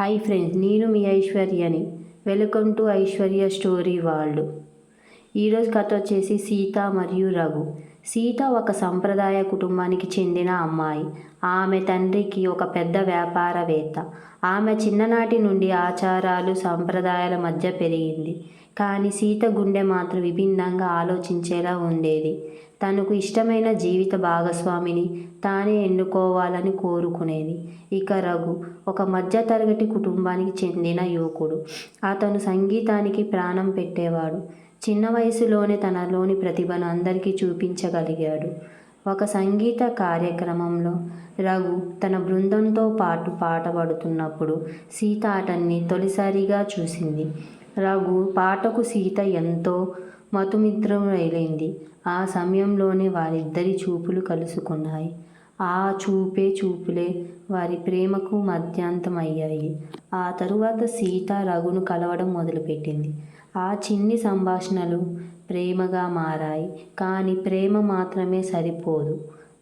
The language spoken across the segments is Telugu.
హాయ్ ఫ్రెండ్స్ నేను మీ ఐశ్వర్యని. Welcome to Aishwarya story world. ఈరోజు కథ వచ్చేసి సీత మరియు రఘు. సీత ఒక సంప్రదాయ కుటుంబానికి చెందిన అమ్మాయి. ఆమె తండ్రికి ఒక పెద్ద వ్యాపారవేత్త. ఆమె చిన్ననాటి నుండి ఆచారాలు సంప్రదాయాల మధ్య పెరిగింది. కానీ సీత గుండె మాత్రం విభిన్నంగా ఆలోచించేలా ఉండేది. తనకు ఇష్టమైన జీవిత భాగస్వామిని తానే ఎన్నుకోవాలని కోరుకునేది. ఇక రఘు ఒక మధ్యతరగతి కుటుంబానికి చెందిన యువకుడు. అతను సంగీతానికి ప్రాణం పెట్టేవాడు. చిన్న వయసులోనే తనలోని ప్రతిభను అందరికీ చూపించగలిగాడు. ఒక సంగీత కార్యక్రమంలో రఘు తన బృందంతో పాటు పాట పాడుతున్నప్పుడు సీత అతన్ని తొలిసారిగా చూసింది. రఘు పాటకు సీత ఎంతో మతుమిత్రమైంది ఆ సమయంలోనే వారిద్దరి చూపులు కలుసుకున్నాయి. ఆ చూపే చూపులే వారి ప్రేమకు మధ్యాంతమయ్యాయి. ఆ తరువాత సీత రఘును కలవడం మొదలుపెట్టింది. ఆ చిన్ని సంభాషణలు ప్రేమగా మారాయి. కానీ ప్రేమ మాత్రమే సరిపోదు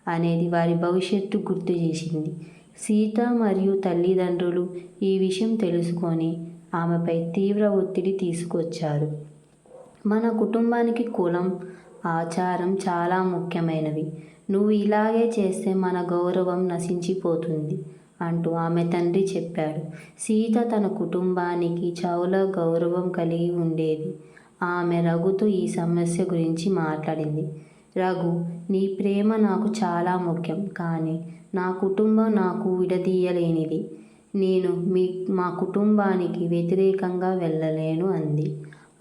అనేది వారి భవిష్యత్తు గుర్తు చేసింది. సీత మరియు తల్లిదండ్రులు ఈ విషయం తెలుసుకొని ఆమెపై తీవ్ర ఒత్తిడి తీసుకొచ్చారు. మన కుటుంబానికి కులం ఆచారం చాలా ముఖ్యమైనవి. నువ్వు ఇలాగే చేస్తే మన గౌరవం నశించిపోతుంది అంటూ ఆమె తండ్రి చెప్పాడు. సీత తన కుటుంబానికి చాలా గౌరవం కలిగి ఉండేది. ఆమె రఘుతో ఈ సమస్య గురించి మాట్లాడింది. రఘు నీ ప్రేమ నాకు చాలా ముఖ్యం కానీ నా కుటుంబం నాకు విడదీయలేనిది. నేను మీ మా కుటుంబానికి వ్యతిరేకంగా వెళ్ళలేను అంది.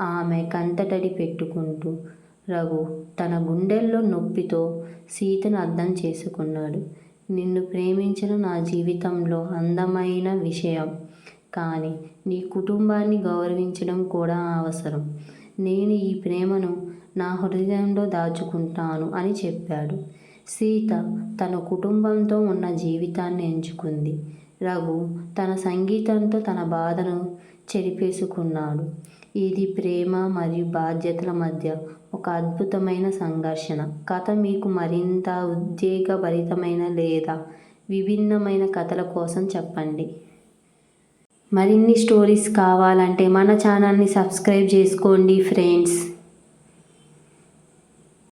ఆమె కంటతడి పెట్టుకుంటూ రఘు తన గుండెల్లో నొప్పితో సీతను అర్థం చేసుకున్నాడు. నిన్ను ప్రేమించడం నా జీవితంలో అందమైన విషయం. కానీ నీ కుటుంబాన్ని గౌరవించడం కూడా అవసరం. నేను ఈ ప్రేమను నా హృదయంలో దాచుకుంటాను అని చెప్పాడు. సీత తన కుటుంబంతో ఉన్న జీవితాన్ని ఎంచుకుంది. రఘు తన సంగీతంతో తన బాధను చెరిపేసుకున్నాడు. ఇది ప్రేమ మరియు బాధ్యతల మధ్య ఒక అద్భుతమైన సంఘర్షణ. కథ మీకు మరింత ఉద్వేగభరితమైన లేదా విభిన్నమైన కథల కోసం చెప్పండి. మరిన్ని స్టోరీస్ కావాలంటే మన ఛానల్ని సబ్స్క్రైబ్ చేసుకోండి ఫ్రెండ్స్.